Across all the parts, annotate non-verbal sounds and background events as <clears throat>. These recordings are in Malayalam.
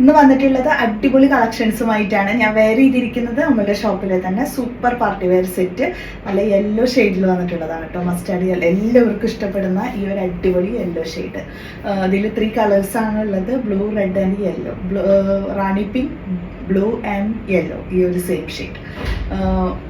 ഇന്ന് വന്നിട്ടുള്ളത് അടിപൊളി കളക്ഷൻസുമായിട്ടാണ്. ഞാൻ വെയർ ചെയ്തിരിക്കുന്നത് നമ്മുടെ ഷോപ്പിലെ തന്നെ സൂപ്പർ പാർട്ടി വെയർ സെറ്റ് നല്ല യെല്ലോ ഷെയ്ഡിൽ വന്നിട്ടുള്ളതാണ് കേട്ടോ മസ്റ്റാർഡ് യെല്ലോ എല്ലാവർക്കും ഇഷ്ടപ്പെടുന്ന ഈ ഒരു അടിപൊളി യെല്ലോ ഷെയ്ഡ് ഇതിൽ ത്രീ കളേഴ്സ് ആണ് ഉള്ളത്. Blue red and yellow blue rani pink blue and yellow ഈ ഒരു സെയിം ഷെയ്ഡ്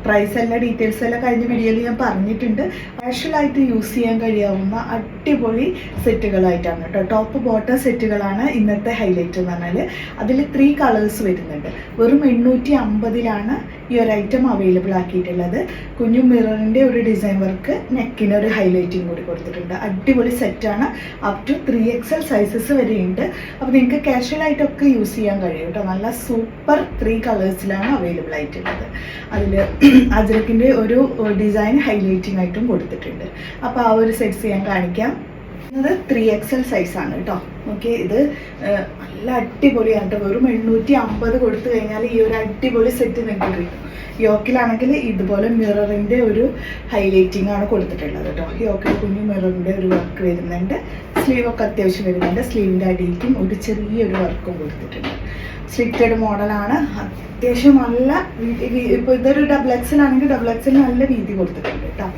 പ്രൈസ് എല്ലാ ഡീറ്റെയിൽസ് എല്ലാം കഴിഞ്ഞ വീഡിയോയിൽ ഞാൻ പറഞ്ഞിട്ടുണ്ട്. സ്പെഷ്യലായിട്ട് യൂസ് ചെയ്യാൻ കഴിയാവുന്ന അടിപൊളി സെറ്റുകളായിട്ടാണ് കേട്ടോ ടോപ്പ് ബോട്ടം സെറ്റുകളാണ് ഇന്നത്തെ ഹൈലൈറ്റ് എന്ന് പറഞ്ഞാൽ അതിൽ ത്രീ കളേഴ്സ് വരുന്നുണ്ട്. വെറും എണ്ണൂറ്റി അമ്പതിലാണ് ഈ ഒരു ഐറ്റം അവൈലബിൾ ആക്കിയിട്ടുള്ളത്. കുഞ്ഞു മിററിന്റെ ഒരു ഡിസൈൻ വർക്ക് നെക്കിന് ഒരു ഹൈലൈറ്റിംഗ് കൂടി കൊടുത്തിട്ടുണ്ട്. അടിപൊളി സെറ്റാണ് up to three X L sizes വരെയുണ്ട്. അപ്പോൾ നിങ്ങൾക്ക് കാഷ്വൽ ആയിട്ടൊക്കെ യൂസ് ചെയ്യാൻ കഴിയും കേട്ടോ. നല്ല സൂപ്പർ ത്രീ കളേഴ്സിലാണ് അവൈലബിൾ ആയിട്ടുള്ളത്. അതിൽ <clears throat> അജ്രക്കിന്റെ ഒരു ഡിസൈൻ ഹൈലൈറ്റിംഗ് ആയിട്ടും കൊടുത്തിട്ടുണ്ട്. അപ്പോൾ ആ ഒരു സെറ്റ്സ് ഞാൻ കാണിക്കാം. ത്രീ എക്സ് എൽ സൈസാണ് കേട്ടോ. ഓക്കെ ഇത് നല്ല അടിപൊളിയാണ് വെറും എണ്ണൂറ്റി അമ്പത് കൊടുത്തു കഴിഞ്ഞാൽ ഈ ഒരു അടിപൊളി സെറ്റ് നിങ്ങൾക്ക് കിട്ടും. യോക്കിലാണെങ്കിൽ ഇതുപോലെ മിററിന്റെ ഒരു ഹൈലൈറ്റിംഗ് ആണ് കൊടുത്തിട്ടുള്ളത് കേട്ടോ. യോക്കിൽ കുഞ്ഞു മിററിന്റെ ഒരു വർക്ക് വരുന്നുണ്ട്. സ്ലീവ് ഒക്കെ അത്യാവശ്യം വരുന്നുണ്ട്. സ്ലീവിന്റെ അടിയിലേക്കും ഒരു ചെറിയൊരു വർക്കും കൊടുത്തിട്ടുണ്ട്. സ്ലിറ്റഡ് മോഡലാണ് അത്യാവശ്യം നല്ല ഇപ്പോൾ ഇതൊരു ഡബിൾ എക്സിലാണെങ്കിൽ ഡബിൾ എക്സിൽ നല്ല വീതി കൊടുത്തിട്ടുണ്ട്. കേട്ടോ.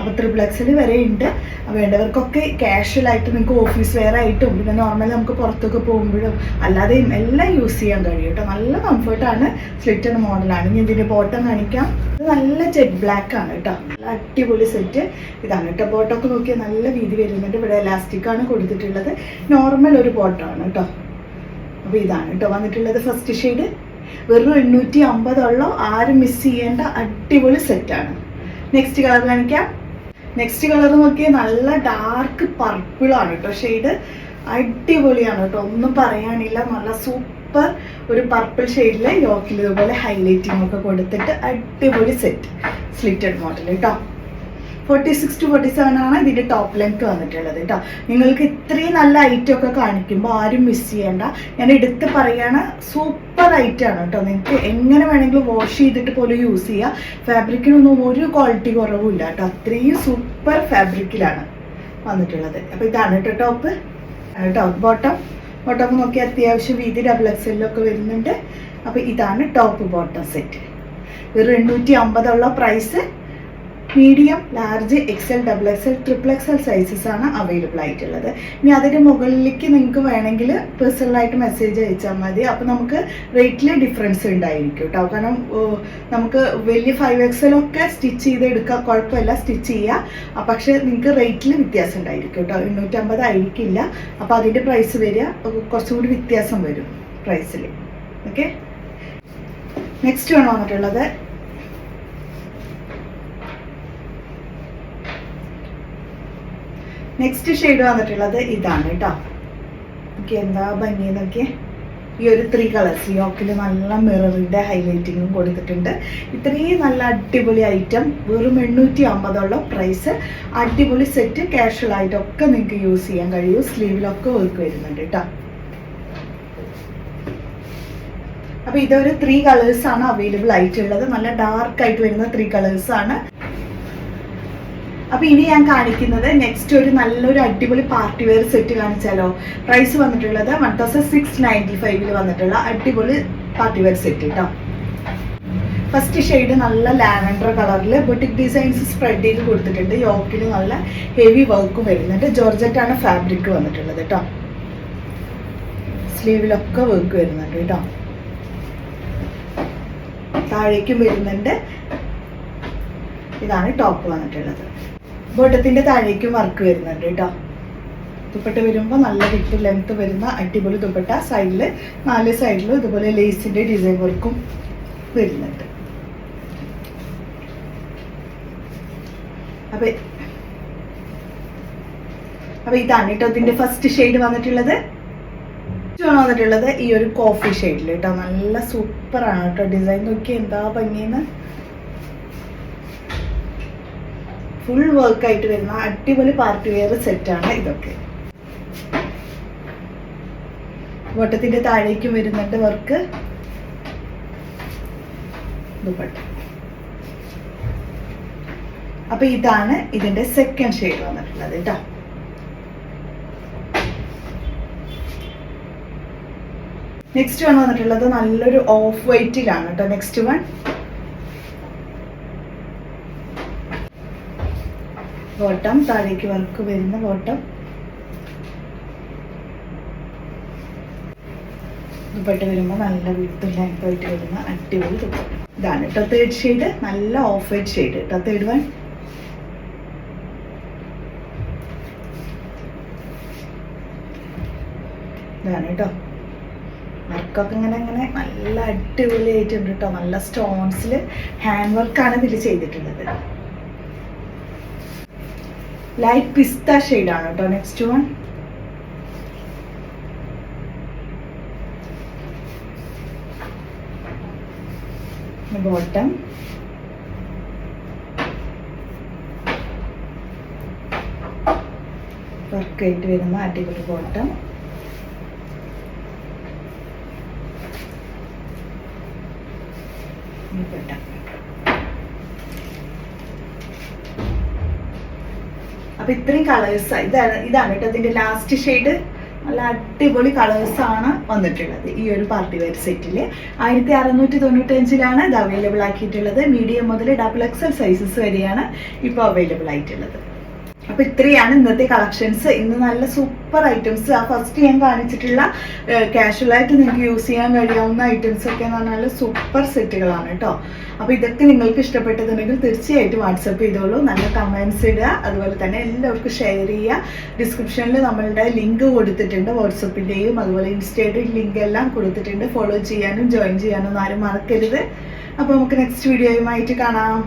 അപ്പോൾ എക്സിൽ വരെ ഉണ്ട്. വേണ്ടവർക്കൊക്കെ കാഷ്വൽ ആയിട്ട് നിങ്ങൾക്ക് ഓഫീസ് വെയർ ആയിട്ടും പിന്നെ നോർമലി നമുക്ക് പുറത്തൊക്കെ പോകുമ്പോഴും അല്ലാതെയും എല്ലാം യൂസ് ചെയ്യാൻ കഴിയും കേട്ടോ. നല്ല കംഫർട്ടാണ് സ്ലിറ്റഡ് മോഡലാണ് ഇനി ഇതിന്റെ ബോട്ടം കാണിക്കാം. ഇത് നല്ല ജെറ്റ് ബ്ലാക്ക് ആണ് കേട്ടോ. നല്ല അടിപൊളി സെറ്റ് ഇതാണ് കേട്ടോ. ബോട്ടമൊക്കെ നോക്കിയാൽ നല്ല വീതി വരുന്നുണ്ട്. ഇവിടെ എലാസ്റ്റിക് ആണ് കൊടുത്തിട്ടുള്ളത്. നോർമൽ ഒരു ബോട്ടമാണ് കേട്ടോ. അപ്പോൾ ഇതാണ് കേട്ടോ. വന്നിട്ടുള്ളത് ഫസ്റ്റ് ഷെയ്ഡ് വെറും എണ്ണൂറ്റി ഉള്ളോ ആരും മിസ് ചെയ്യേണ്ട അടിപൊളി സെറ്റാണ് നെക്സ്റ്റ് കളർ കാണിക്കാം. നെക്സ്റ്റ് കളർ നോക്കിയാൽ നല്ല ഡാർക്ക് പർപ്പിളാണ് കേട്ടോ. ഷെയ്ഡ് അടിപൊളിയാണ് കേട്ടോ. ഒന്നും പറയാനില്ല. നല്ല സൂപ്പർ ഒരു പർപ്പിൾ ഷെയ്ഡിലെ യോക്കിൽ ഇതുപോലെ ഹൈലൈറ്റിംഗ് ഒക്കെ കൊടുത്തിട്ട് അടിപൊളി സെറ്റ് സ്ലിറ്റഡ് മോഡൽ കേട്ടോ. Forty six to forty seven ആണ് ഇതിന്റെ ടോപ്പ് ലെങ്ത് വന്നിട്ടുള്ളത് കേട്ടോ നിങ്ങൾക്ക് ഇത്രയും നല്ല ഐറ്റം ഒക്കെ കാണിക്കുമ്പോൾ ആരും മിസ് ചെയ്യേണ്ട. ഞാൻ എടുത്ത് പറയുകയാണ് സൂപ്പർ ഐറ്റം ആണ് കേട്ടോ നിങ്ങൾക്ക് എങ്ങനെ വേണമെങ്കിലും വാഷ് ചെയ്തിട്ട് പോലും യൂസ് ചെയ്യുക ഫാബ്രിക്കിനൊന്നും ഒരു ക്വാളിറ്റി കുറവുമില്ല കേട്ടോ അത്രയും സൂപ്പർ ഫാബ്രിക്കിലാണ് വന്നിട്ടുള്ളത്. അപ്പോൾ ഇതാണ് കേട്ടോ ടോപ്പ് ടോപ്പ് ബോട്ടം ബോട്ടം നോക്കി അത്യാവശ്യം വീതി ഡബിൾ എക്സ് എക്സലിലൊക്കെ വരുന്നുണ്ട്. അപ്പോൾ ഇതാണ് ടോപ്പ് ബോട്ടം സെറ്റ് ഒരു എണ്ണൂറ്റി അമ്പതുള്ള price medium large XL double XL triple XL sizes ആണ് അവൈലബിൾ ആയിട്ടുള്ളത്. ഇനി അതിന്റെ മുകളിലേക്ക് നിങ്ങൾക്ക് വേണമെങ്കിൽ പേഴ്സണലായിട്ട് മെസ്സേജ് അയച്ചാൽ മതി. അപ്പോൾ നമുക്ക് റേറ്റിൽ ഡിഫറൻസ് ഉണ്ടായിരിക്കും കേട്ടോ കാരണം നമുക്ക് വലിയ ഫൈവ് എക്സലൊക്കെ സ്റ്റിച്ച് ചെയ്ത് എടുക്കുക കുഴപ്പമില്ല സ്റ്റിച്ച് ചെയ്യുക പക്ഷേ നിങ്ങൾക്ക് റേറ്റിൽ വ്യത്യാസം ഉണ്ടായിരിക്കും കേട്ടോ എണ്ണൂറ്റമ്പത് ആയിരിക്കില്ല. അപ്പോൾ അതിന്റെ പ്രൈസ് വരിക കുറച്ചും കൂടി വ്യത്യാസം വരും പ്രൈസിൽ ഓക്കെ നെക്സ്റ്റ് ആണ് വന്നിട്ടുള്ളത് നെക്സ്റ്റ് ഷെയ്ഡ് വന്നിട്ടുള്ളത് ഇതാണ് കേട്ടോ. ഓക്കെ എന്താ ഭംഗി എന്നൊക്കെ ഈ ഒരു ത്രീ കളേഴ്സ് യോക്കിൽ നല്ല മിററിന്റെ ഹൈലൈറ്റിങ്ങും കൊടുത്തിട്ടുണ്ട്. ഇത്രയും നല്ല അടിപൊളി ഐറ്റം വെറും എണ്ണൂറ്റി അമ്പതോളം പ്രൈസ് അടിപൊളി സെറ്റ് കാഷ്വൽ ആയിട്ടൊക്കെ നിങ്ങൾക്ക് യൂസ് ചെയ്യാൻ കഴിയും. സ്ലീവിലൊക്കെ വർക്ക് വരുന്നുണ്ട് കേട്ടോ. അപ്പൊ ഇതൊരു ത്രീ ആണ് അവൈലബിൾ ആയിട്ടുള്ളത്. നല്ല ഡാർക്ക് ആയിട്ട് വരുന്ന ത്രീ കളേഴ്സ് ആണ് അപ്പൊ ഇനി ഞാൻ കാണിക്കുന്നത് നെക്സ്റ്റ് ഒരു നല്ലൊരു അടിപൊളി പാർട്ടി വെയർ സെറ്റ് കാണിച്ചാലോ. പ്രൈസ് വന്നിട്ടുള്ളത് വൺ തൗസൻഡ് സിക്സ് നയന്റി ഫൈവിൽ വന്നിട്ടുള്ള അടിപൊളി പാർട്ടി വെയർ സെറ്റ് കേട്ടോ ഫസ്റ്റ് ഷെയ്ഡ് നല്ല ലാവൻഡർ കളറിൽ ബൊട്ടിക് ഡിസൈൻസ് സ്പ്രെഡ് ചെയ്ത് കൊടുത്തിട്ടുണ്ട്. യോക്കിൽ നല്ല ഹെവി വർക്കും വരുന്നുണ്ട്. ജോർജറ്റ് ആണ് ഫാബ്രിക് വന്നിട്ടുള്ളത് കേട്ടോ സ്ലീവിലൊക്കെ വർക്ക് വരുന്നുണ്ട് കേട്ടോ താഴേക്കും വരുന്നുണ്ട്. ഇതാണ് ടോപ്പ് വന്നിട്ടുള്ളത്. ബോട്ടത്തിന്റെ താഴേക്കും വർക്ക് വരുന്നുണ്ട് കേട്ടോ. ദുപ്പട്ട വരുമ്പോൾ നല്ല വിട്ട് ലെങ്ത് വരുന്ന അടിപൊളി ദുപ്പട്ട. സൈഡിൽ നാല് സൈഡിലും ഇതുപോലെ ലേസിന്റെ ഡിസൈൻ വർക്കും വരുന്നുണ്ട്. അപ്പൊ അപ്പൊ ഇതാണ് കേട്ടോ ഇതിന്റെ ഫസ്റ്റ് ഷെയ്ഡ് വന്നിട്ടുള്ളത്. വന്നിട്ടുള്ളത് ഈ ഒരു കോഫി ഷെയ്ഡിൽ കേട്ടോ. നല്ല സൂപ്പറാണ് കേട്ടോ. ഡിസൈൻ നോക്കി എന്താ ഭംഗിയെന്ന്? ഫുൾ വർക്ക് ആയിട്ട് വരുന്ന അടിപൊളി പാർട്ടി വെയർ സെറ്റാണ് ഇതൊക്കെ. വട്ടത്തിന്റെ താഴേക്കും വരുന്നുണ്ട് വർക്ക് ദുപ്പട്ട. ഇതാണ് ഇതിന്റെ സെക്കൻഡ് ഷെയ്ഡ് വന്നിട്ടുള്ളത് കേട്ടോ. നെക്സ്റ്റ് വൺ വന്നിട്ടുള്ളത് നല്ലൊരു ഓഫ് വൈറ്റിലാണ് കേട്ടോ. നെക്സ്റ്റ് വൺ ബോട്ടം താഴേക്ക് വർക്ക് വരുന്ന ബോട്ടം ദുപ്പട്ട വരുമ്പോൾ നല്ല വിട്ടും ലെങ്തായിട്ട് വരുന്ന അടിപൊളി ദുപ്പട്ട ഇതാണ് കേട്ടോ തേർഡ് ഷെയ്ഡ് നല്ല ഓഫ് വൈറ്റ് ഷെയ്ഡ് കേട്ടോ തേർഡ് വൺ ഇതാണ് കേട്ടോ വർക്കൊക്കെ ഇങ്ങനെ ഇങ്ങനെ നല്ല അടിപൊളിയായിട്ടുണ്ട് കേട്ടോ നല്ല സ്റ്റോൺസിൽ ഹാൻഡ് വർക്കാണ് ഇതിൽ ചെയ്തിട്ടുള്ളത്. ലൈറ്റ് പിസ്ത ഷെയ്ഡാണ് കേട്ടോ. നെക്സ്റ്റ് വൺ ബോട്ടം വർക്കായിട്ട് വരുന്ന അടിപൊളി ബോട്ടം ബോട്ടം അപ്പൊ ഇത്രയും കളേഴ്സ് ഇതാണ് ഇതാണ് കേട്ടോ ഇതിന്റെ ലാസ്റ്റ് ഷെയ്ഡ് നല്ല അടിപൊളി കളേഴ്സ് ആണ് വന്നിട്ടുള്ളത് ഈ ഒരു പാർട്ടി വെയർ സെറ്റിൽ ആയിരത്തി അറുന്നൂറ്റി തൊണ്ണൂറ്റഞ്ചിലാണ് ഇത് അവൈലബിൾ ആക്കിയിട്ടുള്ളത്. മീഡിയം മുതൽ ഡബിൾ എക്സൽ സൈസസ് വരെയാണ് ഇപ്പോൾ അവൈലബിൾ ആയിട്ടുള്ളത്. അപ്പൊ ഇത്രയാണ് ഇന്നത്തെ കളക്ഷൻസ് ഇന്ന് നല്ല സൂപ്പർ ഐറ്റംസ് ആ ഫസ്റ്റ് ഞാൻ കാണിച്ചിട്ടുള്ള കാഷ്വൽ ആയിട്ട് നിങ്ങൾക്ക് യൂസ് ചെയ്യാൻ കഴിയാവുന്ന ഐറ്റംസ് ഒക്കെ എന്ന് പറഞ്ഞാൽ സൂപ്പർ സെറ്റുകളാണ് കേട്ടോ അപ്പൊ ഇതൊക്കെ നിങ്ങൾക്ക് ഇഷ്ടപ്പെട്ടതുണ്ടെങ്കിൽ തീർച്ചയായിട്ടും വാട്സപ്പ് ചെയ്തോളൂ. നല്ല കമൻസ് ഇടുക. അതുപോലെ തന്നെ എല്ലാവർക്കും ഷെയർ ചെയ്യുക. ഡിസ്ക്രിപ്ഷനിൽ നമ്മളുടെ ലിങ്ക് കൊടുത്തിട്ടുണ്ട്. വാട്സപ്പിന്റെയും അതുപോലെ ഇൻസ്റ്റയുടെയും ലിങ്ക് എല്ലാം കൊടുത്തിട്ടുണ്ട്. ഫോളോ ചെയ്യാനും ജോയിൻ ചെയ്യാനും ആരും മറക്കരുത്. അപ്പൊ നമുക്ക് നെക്സ്റ്റ് വീഡിയോയുമായിട്ട് കാണാം.